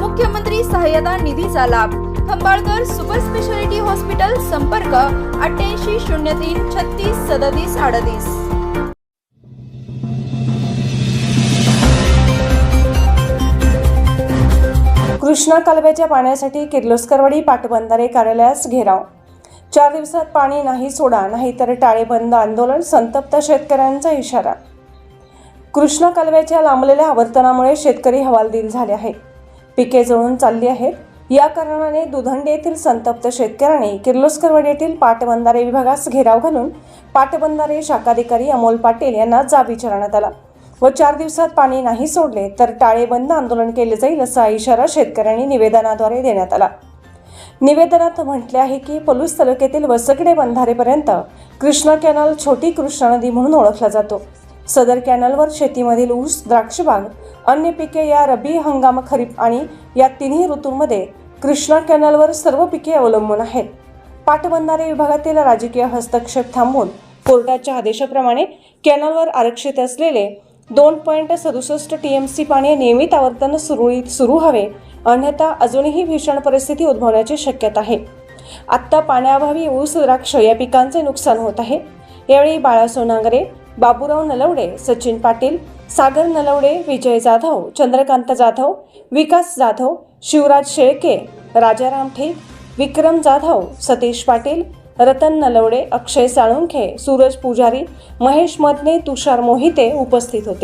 मुख्यमंत्री सहाय्यता निधीचा लाभ. खंबाळकर सुपर स्पेशालिटी हॉस्पिटल संपर्क अठ्ठ्याऐंशी शून्य तीन छत्तीस सदतीस अडतीस. कृष्णा कालव्याच्या पाण्यासाठी किर्लोस्करवाडी पाटबंधारे कार्यालयास घेराव. चार दिवसात पाणी नाही सोडा नाहीतर टाळेबंद आंदोलन संतप्त शेतकऱ्यांचा इशारा. कृष्णा कालव्याच्या लांबलेल्या आवर्तनामुळे शेतकरी हवालदिल झाले आहेत. पिके जळून चालली आहेत. या कारणाने दुधंडे येथील संतप्त शेतकऱ्यांनी किर्लोस्करवाडी येथील पाटबंधारे विभागास घेराव घालून पाटबंधारे शाखाधिकारी अमोल पाटील यांना जाब विचारण्यात आला व चार दिवसात पाणी नाही सोडले तर टाळेबंद आंदोलन केले जाईल असा इशारा शेतकऱ्यांनी निवेदनाद्वारे देण्यात आला. निवेदनात म्हटले आहे की पलूस तालुक्यातील वसकडे बंधारेपर्यंत कृष्णा कॅनल छोटी कृष्णा नदी म्हणून ओळखला जातो. सदर कॅनलवर शेतीमधील ऊस द्राक्षबाग अन्य पिके या रबी हंगाम खरीप आणि या तिन्ही ऋतूंमध्ये कृष्णा कॅनलवर सर्व पिके अवलंबून आहेत. पाटबंधारे विभागातील राजकीय हस्तक्षेप थांबवून कोर्टाच्या आदेशाप्रमाणे कॅनलवर आरक्षित असलेले दोन पॉईंट सदुसष्ट टी एम सी पाणी नियमित आवर्तन सुरळीत सुरू हवे अन्यथा अजूनही भीषण परिस्थिती उद्भवण्याची शक्यता आहे. आत्ता पाण्याअभावी ऊस द्राक्ष या पिकांचे नुकसान होत आहे. यावेळी बाळा सोनांगरे बाबूराव नलवडे सचिन पाटील सागर नलवडे विजय जाधव चंद्रकांत जाधव विकास जाधव शिवराज शेळके राजाराम ठेक विक्रम जाधव सतीश पाटील रतन नलवडे अक्षय साळुंखे सूरज पुजारी महेश मदने तुषार मोहिते उपस्थित होते.